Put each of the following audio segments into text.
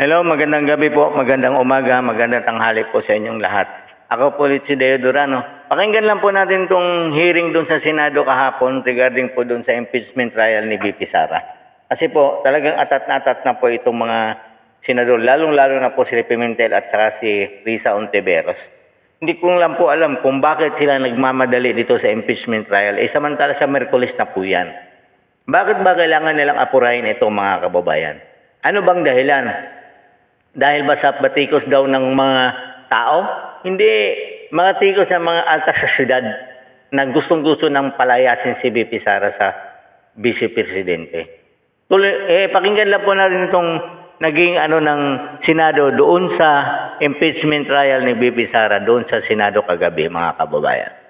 Hello, magandang gabi po, magandang umaga, magandang tanghali po sa inyong lahat. Ako po ulit si Deo Durano. Pakinggan lang po natin itong hearing doon sa Senado kahapon regarding po doon sa impeachment trial ni VP Sara. Kasi po, talagang atat na atat na po itong mga senador, lalong-lalo na po si Pimentel at saka si Risa Ontiveros. Hindi ko lang po alam kung bakit sila nagmamadali dito sa impeachment trial. Eh, samantala sa Merkulis na po yan. Bakit ba kailangan nilang apurahin itong mga kababayan? Ano bang dahilan? Dahil ba sa batikos daw ng mga tao? Hindi, mga tikos ng mga alta sa syudad na gustong-gusto ng palayasin si BP Sara sa Vice Presidente. Tuloy, eh, pakinggan lang po natin itong naging ano ng Senado doon sa impeachment trial ni BP Sara doon sa Senado kagabi, mga kababayan.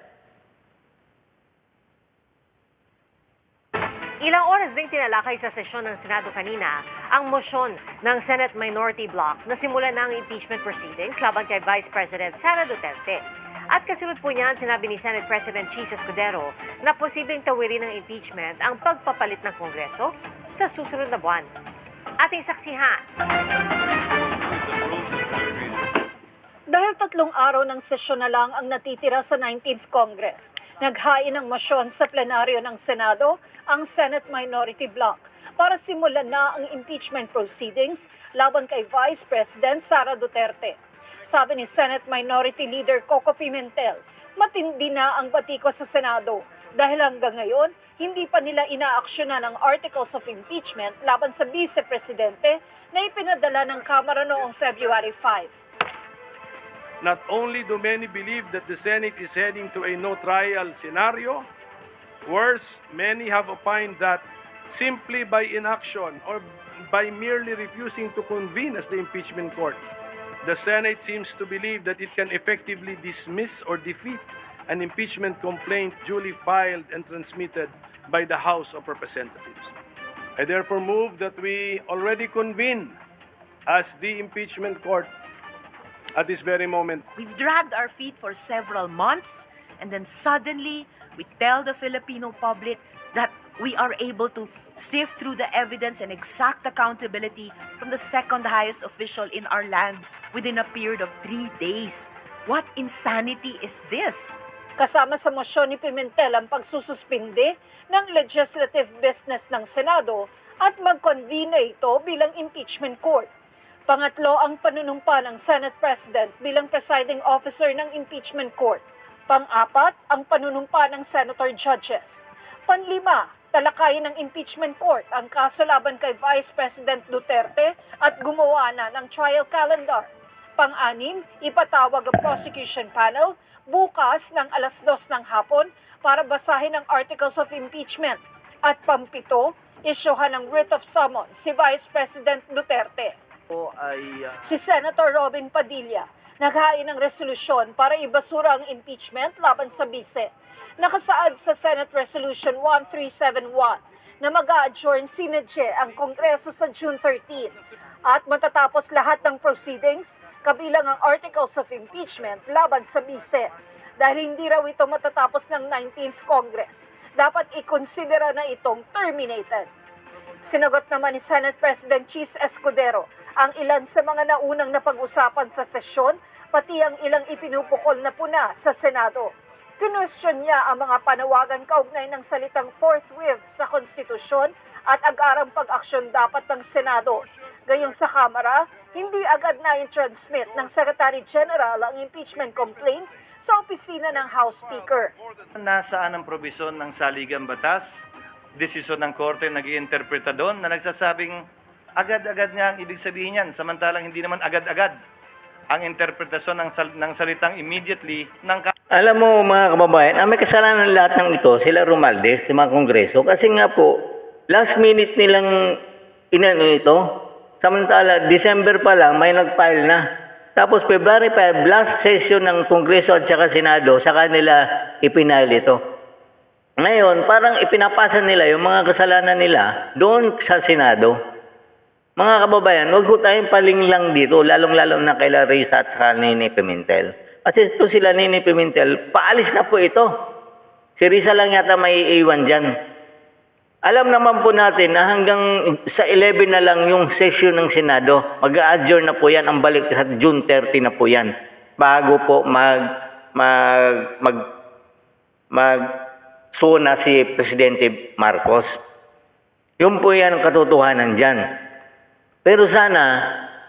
Ilang oras ding tinalakay sa sesyon ng Senado kanina ang motion ng Senate Minority Bloc na simulan ng impeachment proceedings laban kay Vice President Sara Duterte. At kasunod po niyan, sinabi ni Senate President Cheese Escudero na posibleng tawirin ng impeachment ang pagpapalit ng Kongreso sa susunod na buwan. Ating saksihan. Dahil tatlong araw ng sesyon na lang ang natitira sa 19th Congress, naghain ng mosyon sa plenaryo ng Senado ang Senate Minority Bloc para simulan na ang impeachment proceedings laban kay Vice President Sara Duterte. Sabi ni Senate Minority Leader Coco Pimentel, matindi na ang batiko sa Senado dahil hanggang ngayon hindi pa nila inaaksyonan ang articles of impeachment laban sa Vice Presidente na ipinadala ng Kamara noong February 5. Not only do many believe that the Senate is heading to a no trial scenario, worse, many have opined that simply by inaction or by merely refusing to convene as the impeachment court, the Senate seems to believe that it can effectively dismiss or defeat an impeachment complaint duly filed and transmitted by the House of Representatives. I therefore move that we already convene as the impeachment court at this very moment. We've dragged our feet for several months, and then suddenly we tell the Filipino public that we are able to sift through the evidence and exact accountability from the second highest official in our land within a period of three days. What insanity is this? Kasama sa mosyon ni Pimentel ang pagsususpindi ng legislative business ng Senado at mag-convene ito bilang impeachment court. Pangatlo ang panunumpa ng Senate President bilang presiding officer ng impeachment court. Pang-apat ang panunumpa ng senator judges. Panlima, talakayin ng impeachment court ang kaso laban kay Vice President Duterte at gumawa na ng trial calendar. Pang-anim, ipatawag ang prosecution panel bukas ng alas dos ng hapon para basahin ang articles of impeachment. At pampito, isyuhan ng writ of summons si Vice President Duterte. Po ay ah, Si Senator Robin Padilla naghain ng resolusyon para ibasura ang impeachment laban sa bise. Nakasaad sa Senate Resolution 1371 na mag-a-adjourn sinadje ang Kongreso sa June 13 at matatapos lahat ng proceedings kabilang ang articles of impeachment laban sa bise. Dahil hindi raw ito matatapos ng 19th Congress, dapat ikonsidera na itong terminated. Sinagot naman ni Senate President Cheese Escudero ang ilan sa mga naunang napag-usapan sa sesyon, pati ang ilang ipinupukol na puna sa Senado. Kinwestiyon niya ang mga panawagan kaugnay ng salitang forthwith sa konstitusyon at agarang pag-aksyon dapat ng Senado. Gayong sa Kamara, hindi agad na transmit ng Secretary General ang impeachment complaint sa opisina ng House Speaker. nasaan ang probisyon ng saligang batas, desisyon ng korte nag iinterpreta doon na nagsasabing agad-agad nga ang ibig sabihin niyan, samantalang hindi naman agad-agad ang interpretasyon ng, sal- ng salitang immediately ng ka- Alam mo mga kababayan, ang may kasalanan lahat ng ito, sila Romaldes, si mga kongreso, kasi nga po, last minute nilang inano ito, samantala December pa lang may nag-file na. Tapos February 5, last session ng Kongreso at saka Senado, sa kanila ipinail ito. Ngayon, parang ipinapasa nila yung mga kasalanan nila doon sa Senado. Mga kababayan, huwag ko tayong palinglang dito, lalong-lalo na kay Larissa at saka Nini Pimentel. Kasi ito sila Nini Pimentel, paalis na po ito. Si Risa lang yata may iwan dyan. Alam naman po natin na hanggang sa 11 na lang yung session ng Senado. Mag-adjourn na po yan. Ang balik sa June 30 na po yan. Bago po mag mag mag mag suna si Presidente Marcos. Yun po yan ang katotohanan dyan. Pero sana,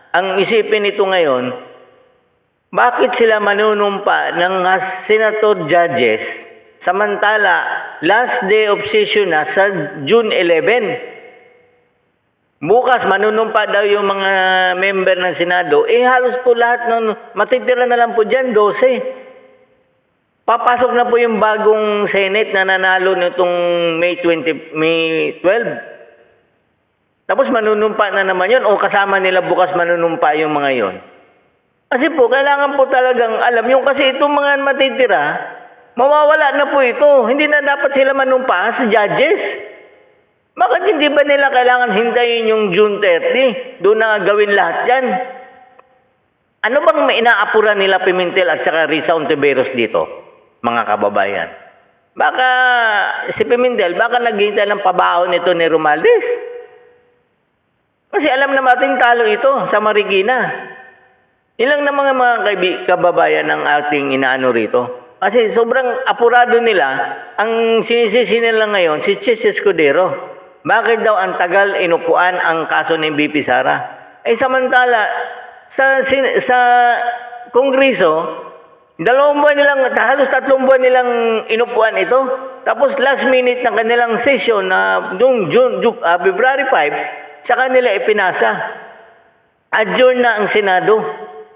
ang isipin nito ngayon, bakit sila manunumpa ng senator judges samantala last day of session na sa June 11? Bukas manunumpa daw yung mga member ng Senado, eh halos po lahat ng matitira na lang po dyan, 12. Papasok na po yung bagong Senate na nanalo nitong May 20, May 12. Tapos manunumpa na naman yun o kasama nila bukas manunumpa yung mga yon. Kasi po, kailangan po talagang alam. Yung kasi itong mga matitira, mawawala na po ito. Hindi na dapat sila manumpa sa judges. Bakit hindi ba nila kailangan hintayin yung June 30? Doon na gawin lahat yan. Ano bang may inaapura nila Pimentel at saka Risa Ontiveros dito, mga kababayan? Baka si Pimentel, baka naghihintay ng pabaon nito ni Romaldes. Kasi alam na natin talo ito sa Marikina. Ilang na mga mga kababayan ang ating inaano rito. Kasi sobrang apurado nila, ang sinisisi nila ngayon, si Chis Escudero. Bakit daw ang tagal inupuan ang kaso ni BP Sara? Eh samantala, sa, sin- sa Kongreso, dalawang buwan nilang, halos tatlong buwan nilang inupuan ito. Tapos last minute ng kanilang session na noong June, Ju- ah, February 5, sa kanila ipinasa. Adjourn na ang Senado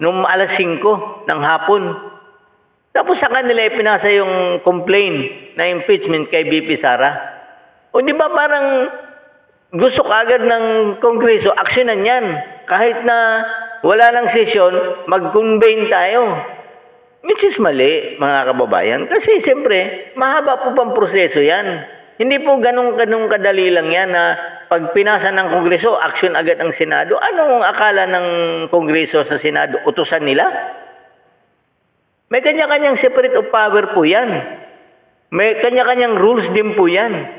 noong alas 5 ng hapon. Tapos sa kanila ipinasa yung complaint na impeachment kay BP Sara. O di ba parang gusto kagad ng Kongreso, aksyonan yan. Kahit na wala ng sesyon, mag-convene tayo. Which is mali, mga kababayan. Kasi siyempre, mahaba po pang proseso yan. Hindi po ganun ganun kadali lang yan na pag pinasa ng Kongreso, action agad ang Senado. Anong akala ng Kongreso sa Senado? Utusan nila? May kanya-kanyang separate of power po yan. May kanya-kanyang rules din po yan.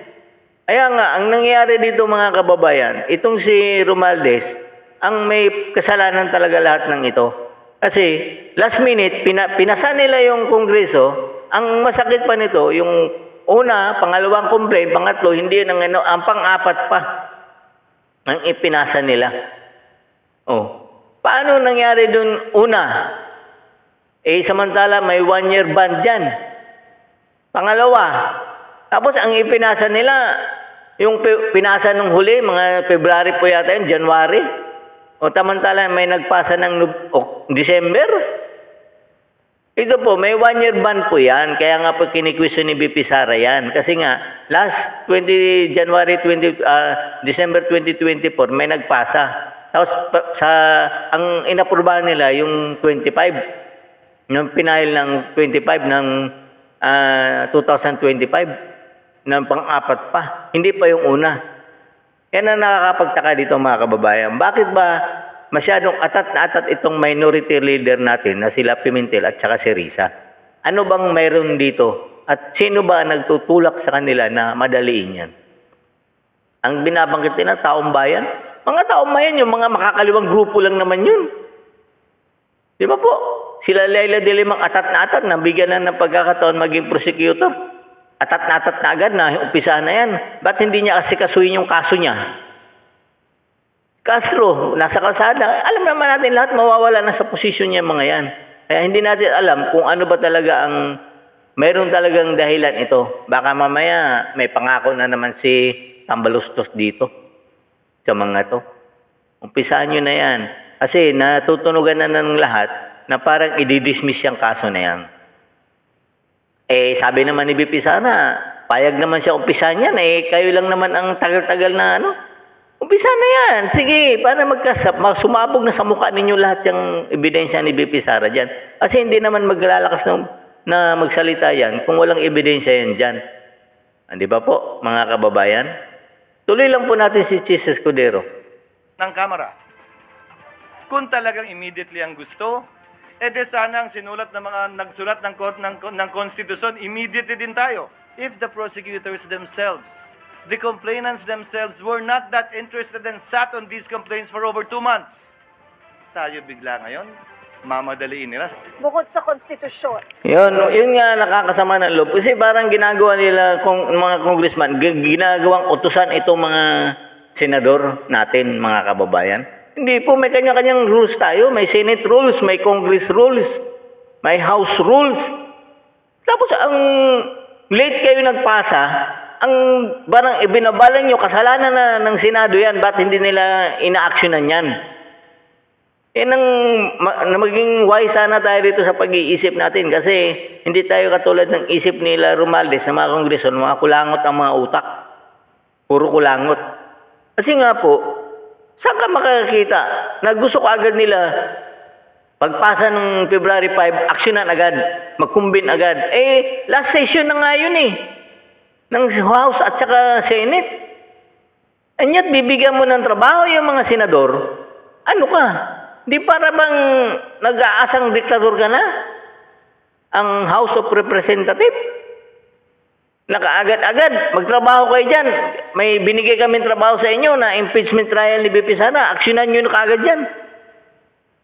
Kaya nga, ang nangyayari dito mga kababayan, itong si Romaldes, ang may kasalanan talaga lahat ng ito. Kasi last minute, pina, pinasa nila yung kongreso, ang masakit pa nito, yung una, pangalawang complaint, pangatlo, hindi yun ano, ang pang-apat pa ang ipinasa nila. Oh. Paano nangyari dun una? Eh, samantala may one year ban dyan. Pangalawa, tapos ang ipinasa nila, yung pi- pinasa nung huli, mga February po yata yun, January. O tamantala may nagpasa ng December. Ito po, may one year ban po yan. Kaya nga po kinikwisyo ni BP Sara yan. Kasi nga, last 20, January 20, ah, December 2024, may nagpasa. Tapos sa, ang inaprubahan nila yung 25. Yung pinail ng 25 ng ah, 2025 ng pang-apat pa. Hindi pa yung una. Yan ang nakakapagtaka dito mga kababayan. Bakit ba masyadong atat na atat itong minority leader natin na sila Pimentel at saka si Risa? Ano bang mayroon dito? At sino ba nagtutulak sa kanila na madaliin yan? Ang binabanggit nila, taong bayan? Mga taong bayan, yung mga makakaliwang grupo lang naman yun. Di ba po? Sila Laila de Limang atat na atat, nabigyan na ng pagkakataon maging prosecutor. Atat na atat na agad na, umpisa na yan. Ba't hindi niya kasi kasuhin yung kaso niya? Castro, nasa kalsada. Alam naman natin lahat mawawala na sa posisyon niya mga yan. Kaya hindi natin alam kung ano ba talaga ang mayroon talagang dahilan ito. Baka mamaya may pangako na naman si Tambalustos dito sa mga to. Umpisaan nyo na yan. Kasi natutunugan na ng lahat na parang i-dismiss yung kaso na yan. Eh, sabi naman ni BP sana, payag naman siya umpisahan yan. Eh, kayo lang naman ang tagal-tagal na ano. Umpisa na yan. Sige, para magkasap, mag- sumabog na sa mukha ninyo lahat yung ebidensya ni BP Sara dyan. Kasi hindi naman maglalakas ng, na magsalita yan kung walang ebidensya yan dyan. Ah, Di ba po, mga kababayan? Tuloy lang po natin si Chis Escudero. ng Kamara. Kung talagang immediately ang gusto, eh de sana ang sinulat ng mga nagsulat ng, ng, ng konstitusyon, immediately din tayo. If the prosecutors themselves the complainants themselves were not that interested and sat on these complaints for over two months. Tayo bigla ngayon, mamadaliin nila. Bukod sa konstitusyon, Yun, yun nga nakakasama ng loob. Kasi parang ginagawa nila kung mga congressman, ginagawang utusan itong mga senador natin, mga kababayan. Hindi po, may kanya-kanyang rules tayo. May Senate rules, may Congress rules, may House rules. Tapos ang late kayo nagpasa, ang barang ibinabalan nyo, kasalanan na ng Senado yan, ba't hindi nila ina-actionan yan? Yan ang ma- na maging wise sana tayo dito sa pag-iisip natin kasi hindi tayo katulad ng isip nila Romualdez na mga kongreson, mga kulangot ang mga utak. Puro kulangot. Kasi nga po, saan ka makakakita na gusto ko agad nila pagpasa ng February 5, aksyonan agad, magkumbin agad. Eh, last session na nga yun eh, ng House at saka Senate. And yet, bibigyan mo ng trabaho yung mga senador, ano ka? Di para bang nag-aasang diktador ka na? Ang House of Representative? Nakaagad-agad, magtrabaho kayo dyan. May binigay kami trabaho sa inyo na impeachment trial ni BP Sara. Aksyonan nyo na kaagad dyan.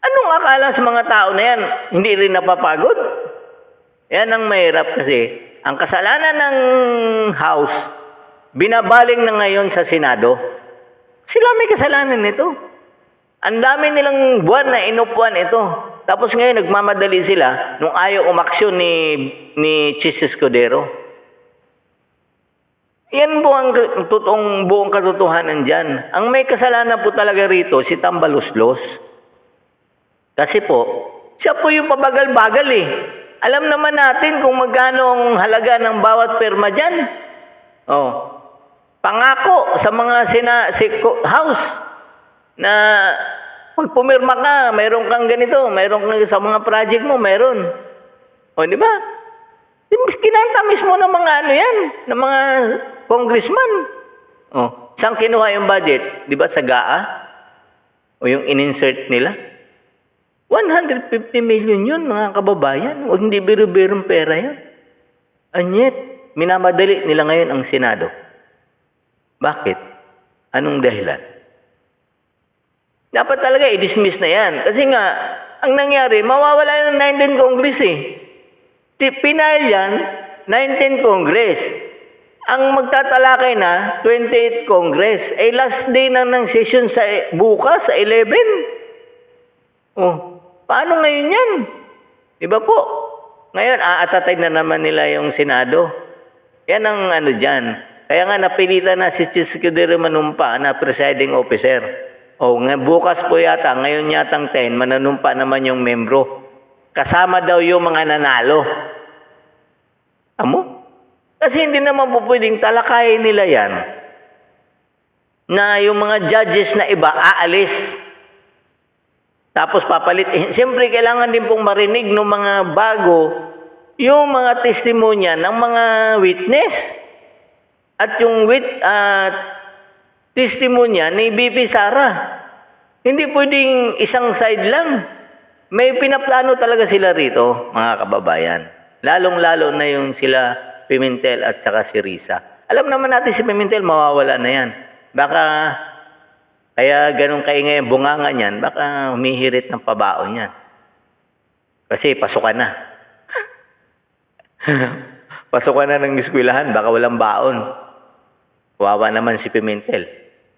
Anong akala sa mga tao na yan? Hindi rin napapagod? Yan ang mahirap kasi. Ang kasalanan ng House, binabaling na ngayon sa Senado. Sila may kasalanan nito. Ang dami nilang buwan na inupuan ito. Tapos ngayon nagmamadali sila nung ayaw umaksyon ni ni Chis Escudero. Yan po ang totoong buong katotohanan dyan. Ang may kasalanan po talaga rito si Tambaluslos. Kasi po, siya po yung pabagal-bagal eh. Alam naman natin kung magkano ang halaga ng bawat perma dyan. Oh. Pangako sa mga sina, si, house na pag pumirma ka, mayroon kang ganito, mayroon kang sa mga project mo, mayroon. O, di ba? Kinanta mismo ng mga ano yan, ng mga congressman. O, saan kinuha yung budget? Di ba sa GAA? O yung in-insert nila? 150 million yun, mga kababayan. Huwag hindi biro-birong pera yan. And yet, minamadali nila ngayon ang Senado. Bakit? Anong dahilan? Dapat talaga i-dismiss na yan. Kasi nga, ang nangyari, mawawala ng 19 Congress eh. Pinail yan, 19 Congress. Ang magtatalakay na, 28 Congress. Eh, last day na ng session sa bukas, sa 11. Oh, paano ngayon yan? Di ba po? Ngayon, aatatay na naman nila yung Senado. Yan ang ano dyan. Kaya nga napilitan na si Chiskidero Manumpa na presiding officer. O nga, bukas po yata, ngayon yatang 10, mananumpa naman yung membro. Kasama daw yung mga nanalo. Amo? Kasi hindi naman po pwedeng talakayin nila yan na yung mga judges na iba aalis. Tapos papalit. Eh, Siyempre, kailangan din pong marinig ng mga bago yung mga testimonya ng mga witness. At yung wit, at testimonya ni BP Sara. Hindi pwedeng isang side lang. May pinaplano talaga sila rito, mga kababayan. Lalong-lalo na yung sila Pimentel at saka si Risa. Alam naman natin si Pimentel, mawawala na yan. Baka, kaya ganun kaingay ang bunganga niyan, baka humihirit ng pabaon niyan. Kasi pasukan na. pasukan na ng eskwelahan, baka walang baon. Wawa naman si Pimentel.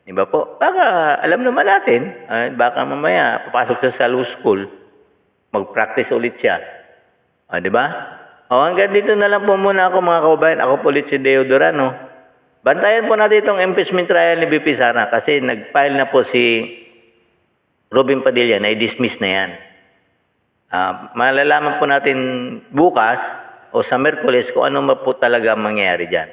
Di ba po? Baka, alam naman natin, ah, baka mamaya papasok siya sa law school, mag-practice ulit siya. Ah, di ba? O, hanggang dito na lang po muna ako mga kababayan. Ako po ulit si Deo Durano. Bantayan po natin itong impeachment trial ni BP Sara kasi nag-file na po si Robin Padilla na i-dismiss na yan. Ah, malalaman po natin bukas o sa Merkules kung ano po talaga ang mangyayari dyan.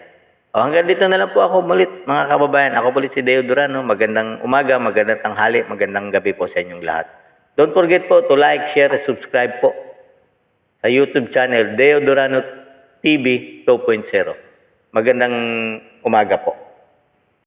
O hanggang dito na lang po ako mulit mga kababayan. Ako ulit si Deo Durano. Magandang umaga, magandang tanghali, magandang gabi po sa inyong lahat. Don't forget po to like, share, subscribe po sa YouTube channel Deo Durano TV 2.0. Magandang umaga po.